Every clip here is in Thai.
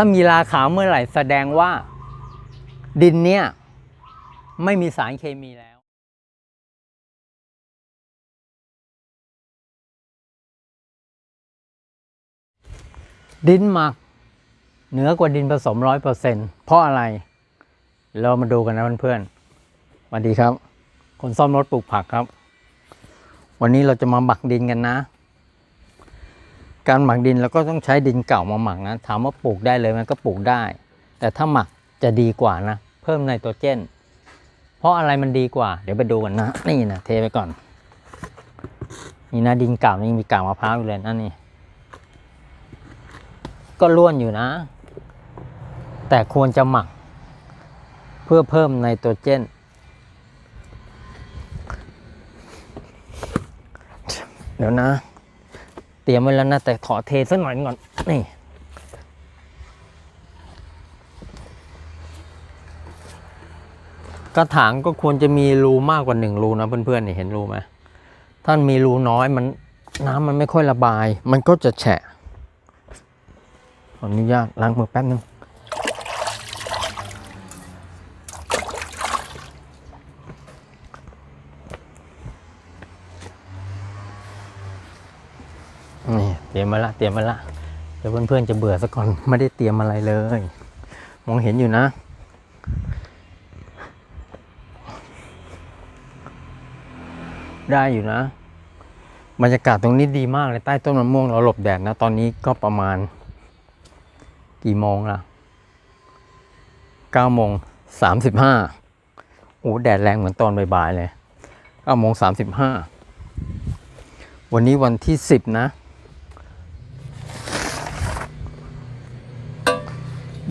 ถ้ามีราขาวเมื่อไหร่แสดงว่าดินเนี่ยไม่มีสารเคมีแล้วดินหมักเหนือกว่าดินผสมร้อยเปอร์เซ็นเพราะอะไร เรามาดูกันนะเพื่อนๆสวัสดีครับ คนซ่อมรถปลูกผักครับ วันนี้เราจะมาหมักดินกันนะ การหมักดินเราก็ต้องใช้ดินเก่ามาหมักนะถามว่าปลูกได้เลยมันก็ปลูกได้ แต่ถ้าหมักจะดีกว่านะ เพิ่มไนโตรเจน เพราะอะไรมันดีกว่า เดี๋ยวไปดูกันนะ นี่นะเทไปก่อน นี่นะดินเก่านี่มีกากมะพร้าวอยู่เลยนะนี่ ก็ล้วนอยู่นะ แต่ควรจะหมัก เพื่อเพิ่มไนโตรเจนเดี๋ยวนะ ตรียมไว้แล้วนะแต่ขอเทสักหน่อยก่อนนี่กระถางก็ควรจะมีรูมากกว่าหนึ่งรูนะเพื่อนๆนี่เห็นรูไหมท่านมีรูน้อยมันน้ำมันไม่ค่อยระบาย มันก็จะแฉะขออนุญาตล้างมือแป๊บนึง นี่เต รียมมาละเตรียมมาละเดี๋ยวเพื่อนๆจะเบื่อซะก่อนไม่ได้เตรียมอะไรเลย มองเห็นอยู่นะ ได้อยู่นะบรรยากาศตรงนี้ดีมากเลยใต้ต้นมะม่วงเราหลบแดดนะ ตอนนี้ก็ประมาณ กี่โมงละเก้าโมงสามสิบห้าโอ้แดดแรงเหมือนตอนบ่ายๆเลยเก้าโมงสามสิบห้าวันนี้วันที่สิบนะ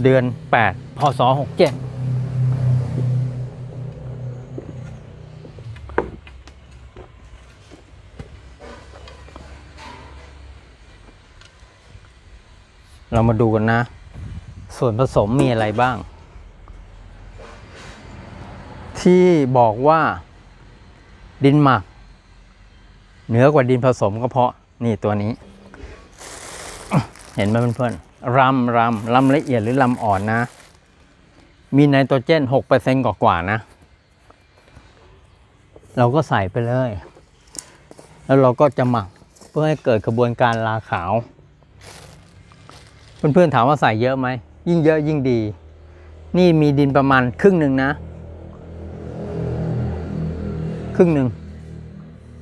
เดือนแปดพศหกเจ็ดเรามาดูกันนะ ส่วนผสมมีอะไรบ้าง ที่บอกว่าดินหมัก เหนือกว่าดินผสมก็เพราะนี่ตัวนี้ เห็นไหมเพื่อนๆ รำรำรำละเอียดหรือรำอ่อนนะ มีไนโตรเจนหกเปอร์เซ็นต์กว่าๆนะ เราก็ใส่ไปเลย แล้วเราก็จะหมักเพื่อให้เกิดกระบวนการลาขาว เพื่อนๆถามว่าใส่เยอะไหม ยิ่งเยอะยิ่งดี นี่มีดินประมาณครึ่งหนึ่งนะ ครึ่งหนึ่ง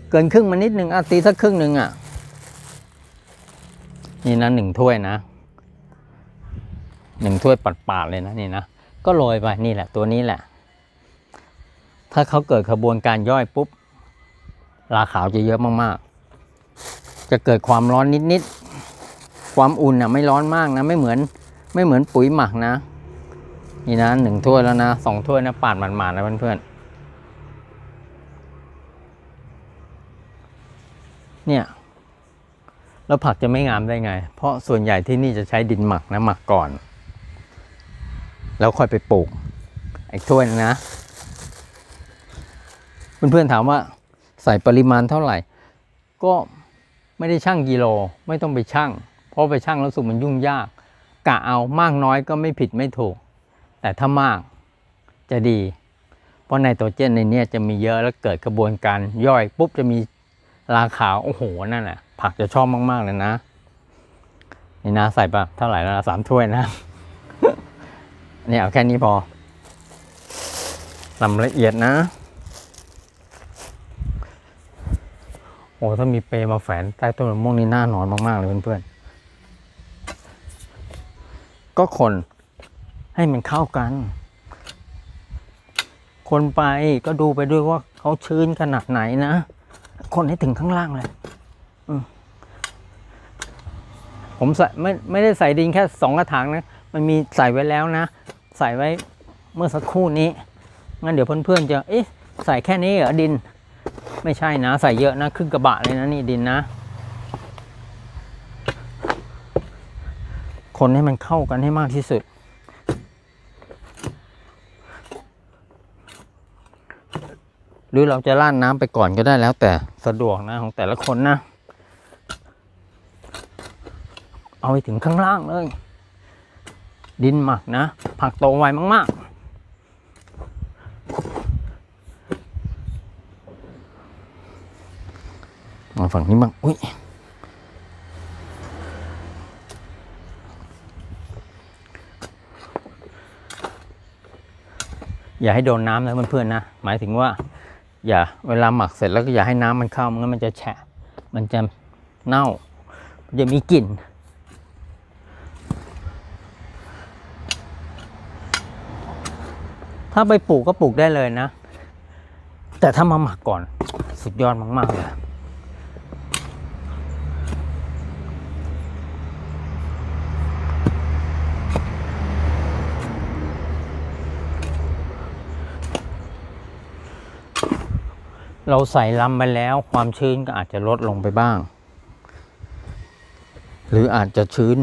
เกินครึ่งมานิดหนึ่งอะตีสักครึ่งหนึ่งอะ นี่นะหนึ่งถ้วยนะ หนึ่งถ้วยปาดๆเลยนะนี่นะก็โรยไปนี่แหละตัวนี้แหละ ถ้าเขาเกิดขบวนการย่อยปุ๊บราขาวจะเยอะมากๆ จะเกิดความร้อนนิดๆ ความอุ่นอะไม่ร้อนมากนะไม่เหมือนไม่เหมือนปุ๋ยหมักนะ นี่นะหนึ่งถ้วยแล้วนะสองถ้วยนะปาดหมาดๆนะเพื่อนๆเนี่ยแล้วผักจะไม่งามได้ไง เพราะส่วนใหญ่ที่นี่จะใช้ดินหมักนะหมักก่อน แล้วค่อยไปปลูกไอ้ถ้วยนะนะ เพื่อนๆถามว่าใส่ปริมาณเท่าไหร่ ก็ไม่ได้ชั่งกิโลไม่ต้องไปชั่ง เพราะไปชั่งแล้วสุมันยุ่งยากกะเอามากน้อยก็ไม่ผิดไม่ถูก แต่ถ้ามากจะดี เพราะไนโตรเจนในเนี้ยจะมีเยอะแล้วเกิดกระบวนการย่อยปุ๊บจะมีราขาวโอ้โหนั่นแหละผักจะชอบมาก ๆ เลยนะ นี่นะใส่ปะเท่าไหร่แล้วนะสามถ้วยนะ เนี่ยเอาแค่นี้พอลำละเอียดนะ โอ้ถ้ามีเปรมาแฝนใต้ต้นมะม่วงนี่น่านอนมาก ๆ เลยเพื่อนๆ ก็คนให้มันเข้ากัน คนไปก็ดูไปด้วยว่าเขาชื้นขนาดไหนนะ คนให้ถึงข้างล่างเลยผมใส่ไม่ไม่ได้ใส่ดินแค่สองกระถางนะ มันมีใส่ไว้แล้วนะ ใส่ไว้เมื่อสักครู่นี้ งั้นเดี๋ยวเพื่อนๆจะเอ๊ะใส่แค่นี้เหรอดิน ไม่ใช่นะ ใส่เยอะนะครึ่งกระบะเลยนะนี่ดินนะ คนให้มันเข้ากันให้มากที่สุด หรือเราจะราดน้ำไปก่อนก็ได้แล้วแต่สะดวกนะของแต่ละคนนะ เอาไปถึงข้างล่างเลย ดินหมักนะ ผักโตไวมากๆมาฝั่งนี้บ้างอุ้ยอย่าให้โดนน้ำนะเพื่อนๆนะ หมายถึงว่า อย่าเวลาหมักเสร็จแล้วก็อย่าให้น้ำมันเข้ามันงั้นมันจะแฉะ มันจะเน่า มันจะมีกลิ่น ถ้าไปปลูกก็ปลูกได้เลยนะ แต่ถ้ามาหมักก่อนสุดยอดมาก ๆ เลยเราใส่ลำไปแล้วความชื้นก็อาจจะลดลงไปบ้าง หรืออาจจะชื้น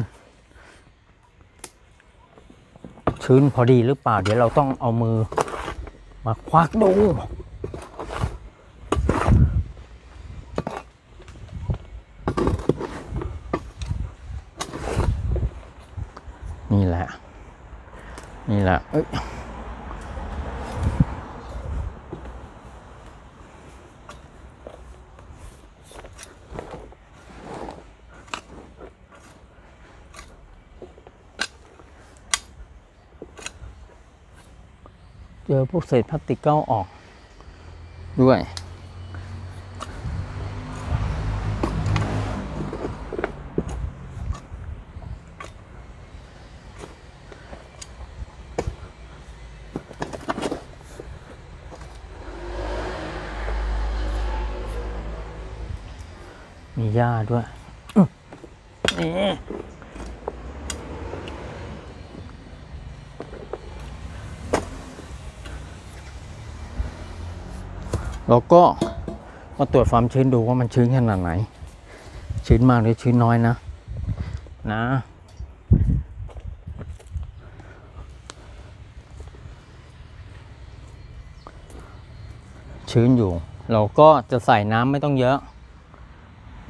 ชื้นพอดีหรือเปล่า เดี๋ยวเราต้องเอามือมาควักดู นี่แหละ นี่แหละเอ้ย เจอพวกเศษพลาสติกเก็เอาออกด้วย มีหญ้าด้วย เราก็มาตรวจความชื้นดูว่ามันชื้นขนาดไหน ชื้นมากหรือชื้นน้อยนะ นะ ชื้นอยู่ เราก็จะใส่น้ำไม่ต้องเยอะ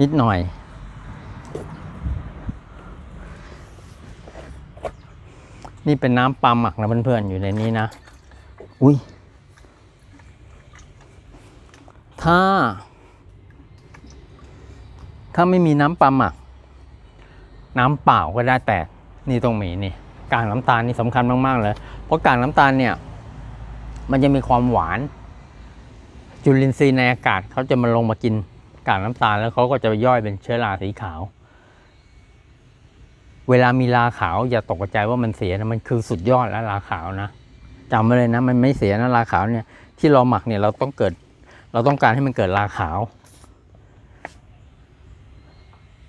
นิดหน่อยนี่เป็นน้ำปลาหมักนะเพื่อนๆอยู่ในนี้นะ อุ้ย ถ้า ถ้าไม่มีน้ำปลาหมัก น้ำเปล่าก็ได้แต่นี่ต้องมีนี่กากน้ำตาลนี่สำคัญมาก ๆ เลย เพราะกากน้ำตาลเนี่ย มันจะมีความหวาน จุลินทรีย์ในอากาศเขาจะมาลงมากินกากน้ำตาลแล้วเขาก็จะย่อยเป็นเชื้อราสีขาว เวลามีราขาวอย่าตกใจว่ามันเสียนะมันคือสุดยอดแล้วราขาวนะจำไว้เลยนะ มันไม่เสียนะราขาวเนี่ย ที่เราหมักเนี่ยเราต้องเกิด เราต้องการให้มันเกิดราขาว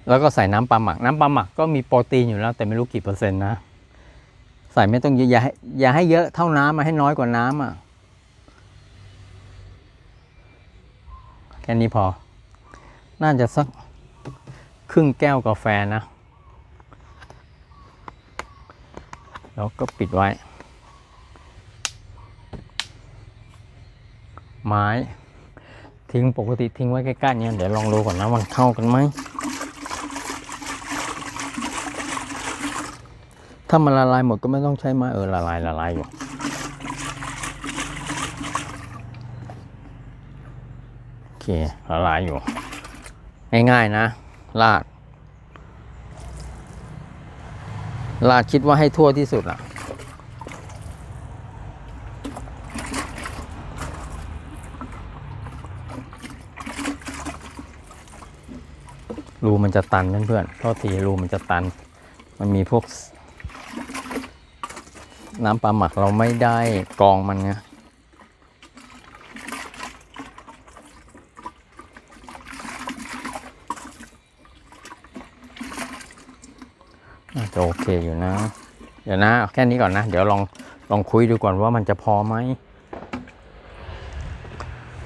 แล้วก็ใส่น้ำปลาหมัก น้ำปลาหมักก็มีโปรตีนอยู่แล้ว แต่ไม่รู้กี่เปอร์เซ็นต์นะ ใส่ไม่ต้องเยอะอย่าให้อย่าให้เยอะเท่าน้ำมาให้น้อยกว่าน้ำอะ แค่นี้พอ น่าจะสักครึ่งแก้วกาแฟนะ แล้วก็ปิดไว้ ไม้ ทิ้งปกติทิ้งไว้ใกล้ๆเนี่ยเดี๋ยวลองดูก่อนนะมันเข้ากันไหมถ้ามันละลายหมดก็ไม่ต้องใช้ไม้เออละลายละลายอยู่โอเคละลายอยู่ ง่ายๆนะลาดลาดคิดว่าให้ทั่วที่สุดอะ รูมันจะตันเพื่อนๆโทษทีรูมันจะตัน มันมีพวก น้ำปลาหมักเราไม่ได้กรองมันไงน่าจะโอเคอยู่นะ เดี๋ยวนะแค่นี้ก่อนนะ เดี๋ยวลองลองคุยดูก่อนว่ามันจะพอไหม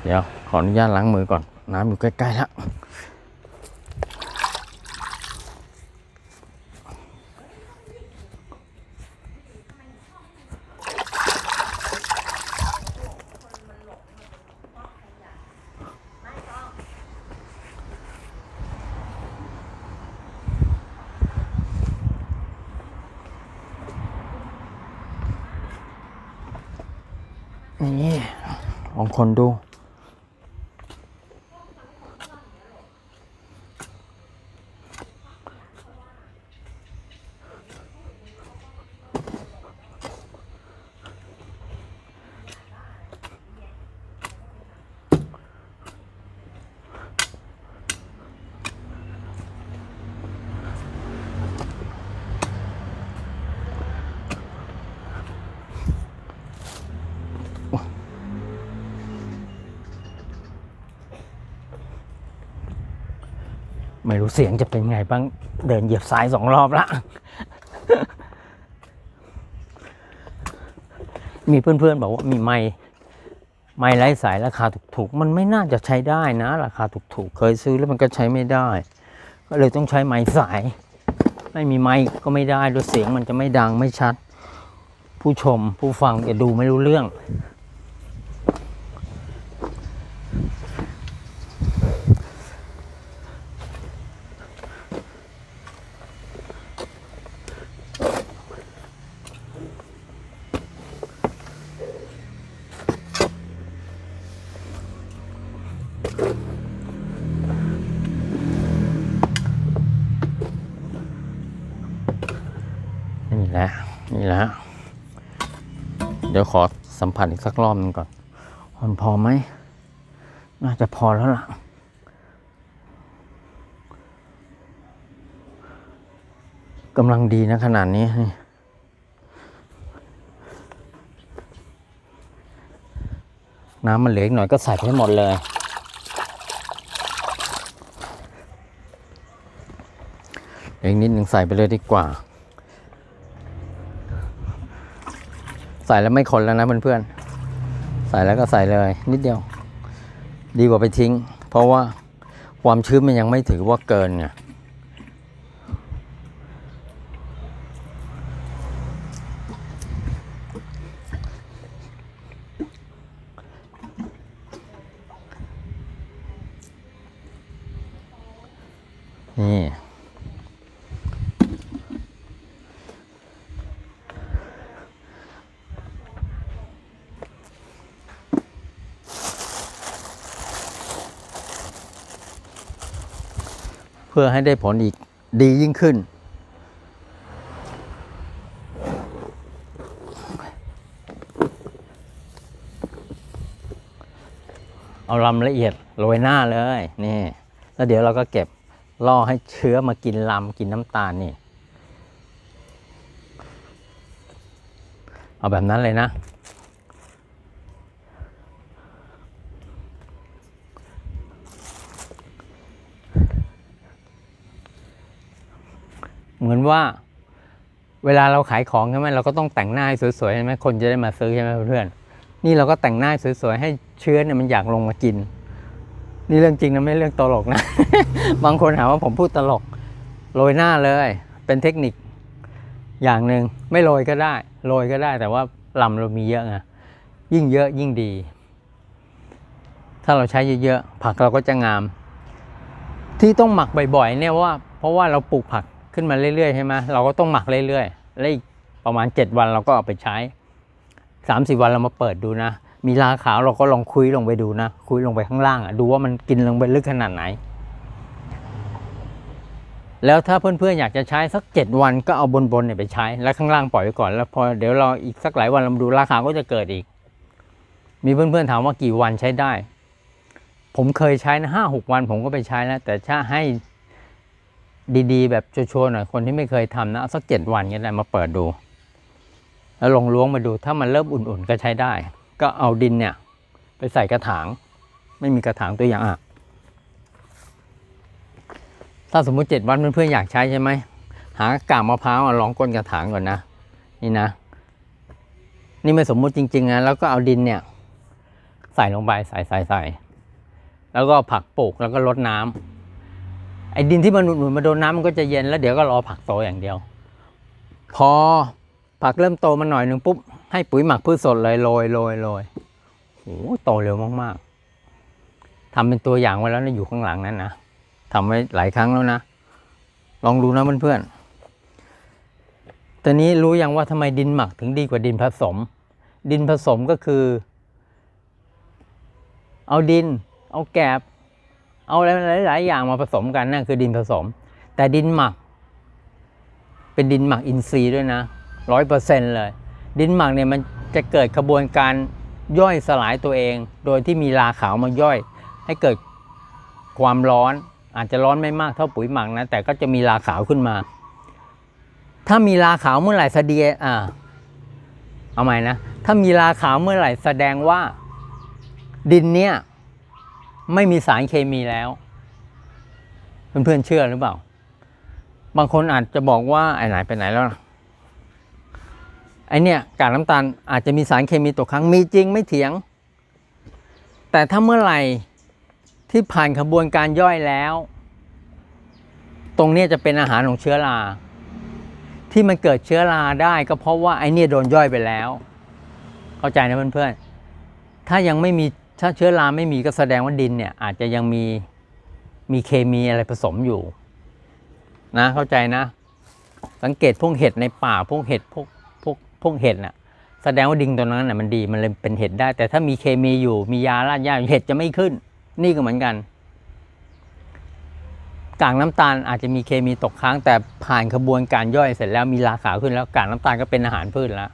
เดี๋ยวขออนุญาตล้างมือก่อน น้ำอยู่ใกล้ๆแล้ว องคนดู ไม่รู้เสียงจะเป็นไงบ้าง เดินเหยียบสายสองรอบละ มีเพื่อนๆบอกว่ามีไม้ไม้ไร้สายราคาถูกๆ มันไม่น่าจะใช้ได้นะ ราคาถูกๆ เคยซื้อแล้วมันก็ใช้ไม่ได้ ก็เลยต้องใช้ไม้สาย ไม่มีไม้ก็ไม่ได้ด้วยเสียงมันจะไม่ดังไม่ชัด ผู้ชมผู้ฟังจะดูไม่รู้เรื่อง นี่แหละ นี่แหละ เดี๋ยวขอ สัมผัสอีกสักรอบหนึงก่อนมันพอไหม น่าจะพอแล้วล่ะ กำลังดีนะขนาดนี้นี่น้ำมันเหลืออีกหน่อยก็ใส่ไปให้หมดเลยเหลืออีกนิดหนึ่งใส่ไปเลยดีกว่า ใส่แล้วไม่คนแล้วนะเพื่อนๆ ใส่แล้วก็ใส่เลย นิดเดียว ดีกว่าไปทิ้ง เพราะว่าความชื้นมันยังไม่ถือว่าเกินไง พื่อให้ได้ผลอีกดียิ่งขึ้น เอาลำละเอียดโรยหน้าเลยนี่แล้วเดี๋ยวเราก็เก็บล่อให้เชื้อมากินลำกินน้ำตาลนี่ เอาแบบนั้นเลยนะ เหมือน ว่า เวลาเราขายของใช่ไหมเราก็ต้องแต่งหน้าให้สวยๆใช่ไหมคนจะได้มาซื้อใช่ไหมเพื่อนนี่เราก็แต่งหน้าสวยๆให้เชื้อเนี่ยมันอยากลงมากิน นี่เรื่องจริงนะไม่เรื่องตลกนะ บางคนหาว่าผมพูดตลกโรยหน้าเลย เป็นเทคนิคอย่างหนึ่งไม่โรยก็ได้โรยก็ได้แต่ว่าลำเรามีเยอะไงยิ่งเยอะยิ่งดี ถ้าเราใช้เยอะๆผักเราก็จะงาม ที่ต้องหมักบ่อยๆเนี่ยว่า เพราะว่าเราปลูกผัก ขึ้นมาเรื่อยๆใช่ไหมเราก็ต้องหมักเรื่อยๆแล้วอีกประมาณ 7 วันเราก็เอาไปใช้3าสี่วันเรามาเปิดดูนะ มีราขาวเราก็ลองคุยลงไปดูนะ คุยลงไปข้างล่างอะดูว่ามันกินลงไปลึกขนาดไหน แล้วถ้าเพื่อนๆอยากจะใช้สัก 7 วันก็เอาบนๆเนี่ยไปใช้ แล้วข้างล่างปล่อยไว้ก่อนแล้วพอเดี๋ยวรออีกสักหลายวันเรามาดูราคาก็จะเกิดอีก มีเพื่อนๆถามว่ากี่วันใช้ได้ ผมเคยใช้นะห้าหกวันผมก็ไปใช้แล้วแต่ถ้าให้ ดีๆ แบบชัวร์ๆหน่อยคนที่ไม่เคยทำนะสักเจ็ดวันก็ได้มาเปิดดู แล้วลองล้วงมาดูถ้ามันเริ่มอุ่นๆก็ใช้ได้ ก็เอาดินเนี่ย ไปใส่กระถาง ไม่มีกระถางตัวอย่างอะ ถ้าสมมุติเจ็ดวันเพื่อนๆอยากใช้ใช่ไหมหากากมะพร้าวลองก้นกระถางก่อนนะนี่นะ นี่ไม่สมมุติจริงๆนะแล้วก็เอาดินเนี่ย ใส่ลงไปใส่ใส่ใส่แล้วก็ผักปลูกแล้วก็รดน้ำ ไอ้ดินที่มันหนุนมาโดนน้ำมันก็จะเย็นแล้วเดี๋ยวก็รอผักโตอย่างเดียว พอผักเริ่มโตมาหน่อยหนึ่งปุ๊บให้ปุ๋ยหมักพืชสดเลยโรยโรยโรยโอ้โหโตเร็วมากๆทำเป็นตัวอย่างไว้แล้วนะอยู่ข้างหลังนั้นนะทำไว้หลายครั้งแล้วนะ ลองดูนะเพื่อนๆตอนนี้รู้ยังว่าทำไมดินหมักถึงดีกว่าดินผสม ดินผสมก็คือ เอาดิน เอาแกบ เอาอะไรหลาย ๆ อย่างมาผสมกันนั่นคือดินผสม แต่ดินหมัก เป็นดินหมักอินทรีย์ด้วยนะร้อยเปอร์เซ็นต์เลย ดินหมักเนี่ยมันจะเกิดกระบวนการย่อยสลายตัวเอง โดยที่มีราขาวมาย่อย ให้เกิดความร้อน อาจจะร้อนไม่มากเท่าปุ๋ยหมักนะ แต่ก็จะมีราขาวขึ้นมา ถ้ามีราขาวเมื่อไหร่แสดงอ่าเอาใหม่นะ ถ้ามีราขาวเมื่อไหร่แสดงว่า ดินเนี่ย ไม่มีสารเคมีแล้ว เพื่อนๆเชื่อหรือเปล่า บางคนอาจจะบอกว่าไอ้ไหนไปไหนแล้วไอเนี่ยกากน้ำตาลอาจจะมีสารเคมีตกค้างมีจริงไม่เถียง แต่ถ้าเมื่อไหร่ที่ผ่านขบวนการย่อยแล้ว ตรงนี้จะเป็นอาหารของเชื้อราที่มันเกิดเชื้อราได้ก็เพราะว่าไอเนี่ยโดนย่อยไปแล้ว เข้าใจนะเพื่อนๆถ้ายังไม่มี ถ้าเชื้อราไม่มีก็แสดงว่าดินเนี่ยอาจจะยังมีมีเคมีอะไรผสมอยู่ นะ เข้าใจนะ สังเกตพวกเห็ดในป่าพวกเห็ดพวกพวกพวกเห็ดน่ะแสดงว่าดินตัวนั้นน่ะมันดีมันเลยเป็นเห็ดได้ แต่ถ้ามีเคมีอยู่มียาลาดยาเห็ดจะไม่ขึ้น นี่ก็เหมือนกันกากน้ำตาลอาจจะมีเคมีตกค้างแต่ผ่านขบวนการย่อยเสร็จแล้วมีราขาวขึ้นแล้วกากน้ำตาลก็เป็นอาหารพืชแล้ว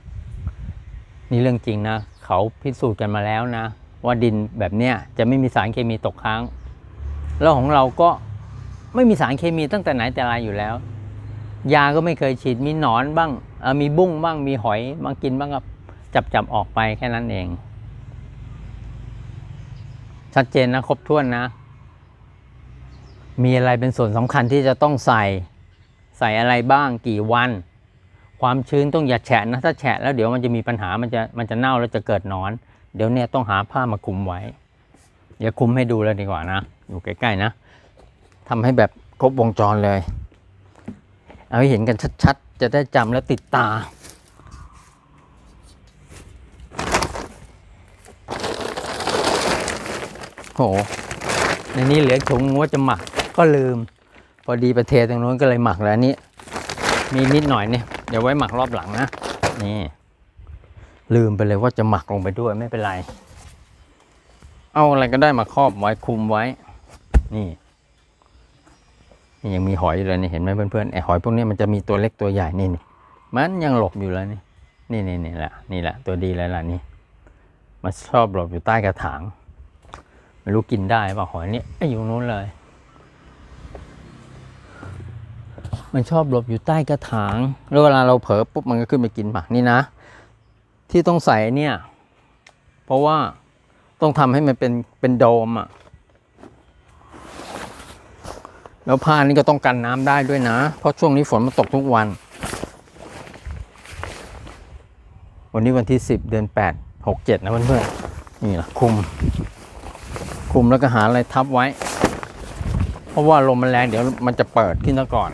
นี่เรื่องจริงนะ เขาพิสูจน์กันมาแล้วนะ ว่าดินแบบเนี้ยจะไม่มีสารเคมีตกค้าง แล้วของเราก็ไม่มีสารเคมีตั้งแต่ไหนแต่ไรอยู่แล้ว ยาก็ไม่เคยฉีดมีหนอนบ้างมีบุ้งบ้างมีหอยบางกินบ้างก็จับจับออกไปแค่นั้นเอง ชัดเจนนะครบถ้วนนะ มีอะไรเป็นส่วนสำคัญที่จะต้องใส่ใส่อะไรบ้างกี่วัน ความชื้นต้องอย่าแฉะนะถ้าแฉะแล้วเดี๋ยวมันจะมีปัญหามันจะมันจะเน่าแล้วจะเกิดหนอน เดี๋ยวเนี่ยต้องหาผ้ามาคลุมไว้ เดี๋ยวคลุมให้ดูเลยดีกว่านะ อยู่ใกล้ๆนะทำให้แบบครบวงจรเลย เอาให้เห็นกันชัดๆ จะได้จำและติดตา โห ในนี้เหลือถุงว่าจะหมักก็ลืม พอดีไปเทตรงนู้นก็เลยหมักแล้วนนี้ มีนิดหน่อยเนี่ย เดี๋ยวไว้หมักรอบหลังนะ นี่ ลืมไปเลยว่าจะหมักลงไปด้วยไม่เป็นไร เอาอะไรก็ได้มาครอบไว้คุมไว้ นี่นี่ยังมีหอยอยู่เลยนี่เห็นไหมเพื่อนๆไอหอยพวกนี้มันจะมีตัวเล็กตัวใหญ่นี่นี่มันยังหลบอยู่เลยนี่นี่นี่นี่แหละนี่แหละตัวดีเลยล่ะนี่มันชอบหลบอยู่ใต้กระถางไม่รู้กินได้ป่ะหอยนี่ไออยู่นู้นเลย มันชอบหลบอยู่ใต้กระถางแล้วเวลาเราเผลอปุ๊บมันก็ขึ้นไปกินหมักนี่นะ ที่ต้องใส่เนี่ย เพราะว่าต้องทำให้มันเป็นเป็นโดมอะ่ะ แล้วผ้านี่ก็ต้องกันน้ำได้ด้วยนะ เพราะช่วงนี้ฝนมันตกทุกวัน วันนี้วันที่สิบเดือนแปดหกเจ็ดนะเพื่อนๆนี่แหละคุม คุมแล้วก็หาอะไรทับไว้ เพราะว่าลมมันแรงเดี๋ยวมันจะเปิดขึ้นซะก่อน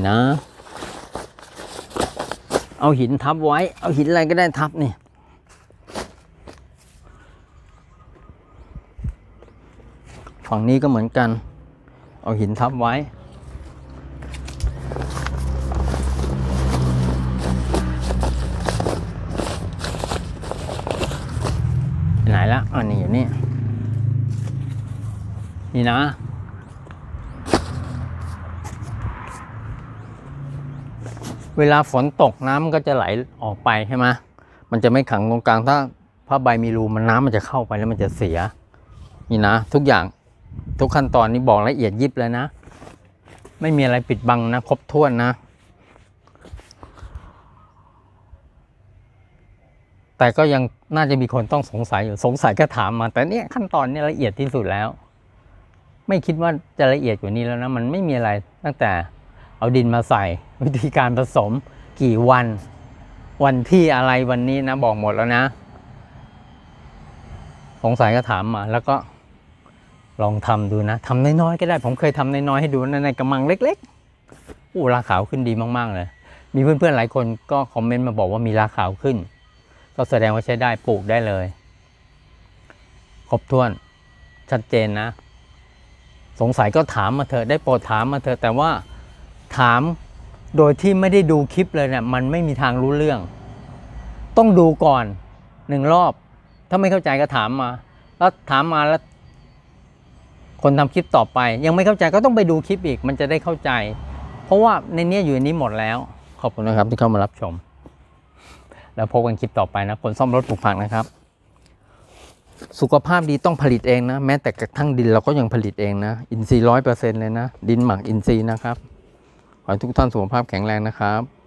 นี่นะ เอาหินทับไว้ เอาหินอะไรก็ได้ทับนี่ฝั่งนี้ก็เหมือนกัน เอาหินทับไว้ ไหนละอันนี้อยู่นี่ นี่นะ เวลาฝนตกน้ำมันก็จะไหลออกไปใช่ไหมมันจะไม่ขังตรงกลางถ้าผ้าใบมีรูมันน้ำมันจะเข้าไปแล้วมันจะเสีย นี่นะทุกอย่างทุกขั้นตอนนี้บอกละเอียดยิบเลยนะ ไม่มีอะไรปิดบังนะครบถ้วนนะ แต่ก็ยังน่าจะมีคนต้องสงสัยอยู่สงสัยก็ถามมา แต่เนี่ยขั้นตอนนี้ละเอียดที่สุดแล้ว ไม่คิดว่าจะละเอียดกว่านี้แล้วนะ มันไม่มีอะไรตั้งแต่เอาดินมาใส่ วิธีการผสมกี่วัน วันที่อะไรวันนี้นะ บอกหมดแล้วนะ สงสัยก็ถามมา แล้วก็ลองทำดูนะทำน้อยๆก็ได้ ผมเคยทำน้อยๆให้ดูนะในกระมังเล็กๆอู้ราขาวขึ้นดีมากๆเลย มีเพื่อนๆหลายคนก็คอมเมนต์มาบอกว่ามีราขาวขึ้น ก็แสดงว่าใช้ได้ปลูกได้เลย ครบถ้วนชัดเจนนะ สงสัยก็ถามมาเถอะได้โปรดถามมาเถอะแต่ว่าถาม โดยที่ไม่ได้ดูคลิปเลยเนี่ยมันไม่มีทางรู้เรื่อง ต้องดูก่อนหนึ่งรอบ ถ้าไม่เข้าใจก็ถามมา แล้วถามมาแล้ว คนทำคลิปต่อไป ยังไม่เข้าใจก็ต้องไปดูคลิปอีก มันจะได้เข้าใจ เพราะว่าในเนี้ยอยู่ในนี้หมดแล้ว ขอบคุณนะครับที่เข้ามารับชม แล้วพบกันคลิปต่อไปนะคนซ่อมรถปลูกผักนะครับ สุขภาพดีต้องผลิตเองนะ แม้แต่กระทั่งดินเราก็ยังผลิตเองนะ อินทรีย์ร้อยเปอร์เซ็นต์เลยนะ ดินหมักอินทรีย์นะครับ ให้ทุกท่านสุขภาพแข็งแรงนะครับ